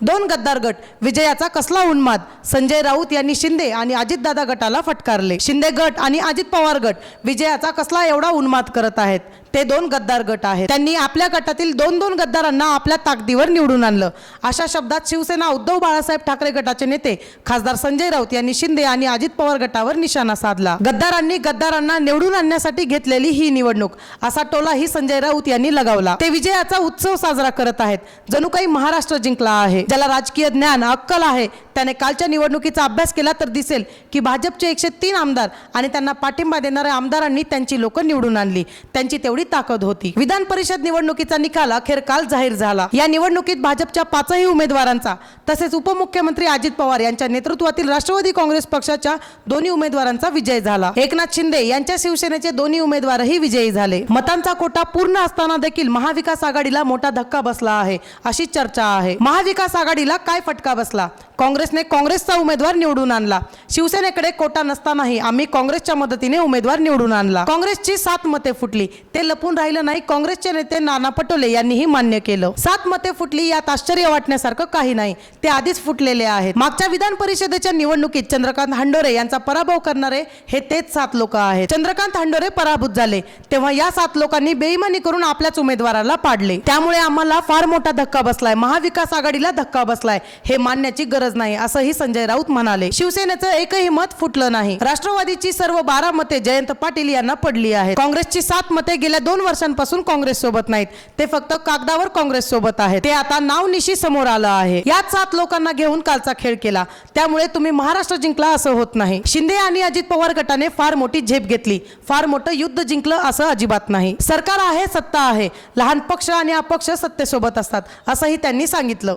दोन गद्दार गट विजयाचा कसला उन्माद? संजय राऊत यांनी शिंदे आणि अजितदादा गटाला फटकारले. शिंदे गट आणि अजित पवार गट विजयाचा कसला एवढा उन्माद करत आहेत? ते दोन गद्दार गट आहेत. त्यांनी आपल्या गटातील दोन दोन गद्दारांना आपल्या ताकदीवर निवडून आणलं. अशा शब्दात शिवसेना उद्धव बाळासाहेब ठाकरे गटाचे नेते खासदार संजय राऊत यांनी शिंदे आणि अजित पवार गटावर निशाणा साधला. गद्दारांनी गद्दारांना निवडून आणण्यासाठी घेतलेली ही निवडणूक असा टोलाही संजय राऊत यांनी लगावला. ते विजयाचा उत्सव साजरा करत आहेत. जणू काही महाराष्ट्र जिंकला आहे. ज्याला राजकीय ज्ञान अक्कल आहे त्याने कालच्या निवडणुकीचा अभ्यास केला तर दिसेल की भाजपचे एकशे तीन आमदार आणि त्यांना पाठिंबा देणाऱ्या आमदारांनी त्यांची लोक निवडून आणली. त्यांची तेवढी ताकद होती. विधान परिषद निवडणुकीचा निकाल अखेर काल जाहीर झाला. या निवडणुकीत भाजपच्या पाचही उमेदवारांचा तसेच उपमुख्यमंत्री अजित पवार यांच्या नेतृत्वातील राष्ट्रवादी काँग्रेस पक्षाच्या दोन्ही उमेदवारांचा विजय झाला. एकनाथ शिंदे यांच्या शिवसेनेचे दोन्ही उमेदवारही विजयी झाले. मतांचा कोटा पूर्ण असताना देखील महाविकास आघाडीला मोठा धक्का बसला आहे अशी चर्चा आहे. महाविकास आघाडीला काय फटका बसला? काँग्रेस काँग्रेसने काँग्रेसचा उमेदवार निवडून आणला. शिवसेनेकडे कोटा नसतानाही आम्ही काँग्रेसच्या मदतीने उमेदवार निवडून आणला. काँग्रेसची सात मते फुटली. ते लपून राहिलं नाही. काँग्रेसचे नेते नाना पटोले यांनीही मान्य केलं. सात मते फुटली यात आश्चर्य वाटण्यासारखं काही नाही. ते आधीच फुटलेले आहेत. मागच्या विधान परिषदेच्या निवडणुकीत चंद्रकांत हंडोरे यांचा पराभव करणारे हे तेच सात लोक आहेत. चंद्रकांत हंडोरे पराभूत झाले. तेव्हा या सात लोकांनी बेईमानी करून आपल्याच उमेदवाराला पाडले. त्यामुळे आम्हाला फार मोठा धक्का बसलाय. महाविकास आघाडीला धक्का बसलाय. हे मानण्याची गरज नाही. असंही संजय राऊत म्हणाले. शिवसेनेचं एकही मत फुटलं नाही. राष्ट्रवादीची सर्व बारा मते जयंत पाटील यांना पडली आहेत. काँग्रेसची सात मते गेल्या दोन वर्षांपासून काँग्रेस सोबत नाहीत. ते फक्त कागदावर काँग्रेस सोबत आहेत. ते आता नावनिशी समोर आलं आहे. याच सात लोकांना घेऊन कालचा खेळ केला. त्यामुळे तुम्ही महाराष्ट्र जिंकला असं होत नाही. शिंदे आणि अजित पवार गटाने फार मोठी झेप घेतली. फार मोठं युद्ध जिंकलं असं अजिबात नाही. सरकार आहे सत्ता आहे. लहान पक्ष आणि अपक्ष सत्तेसोबत असतात असंही त्यांनी सांगितलं.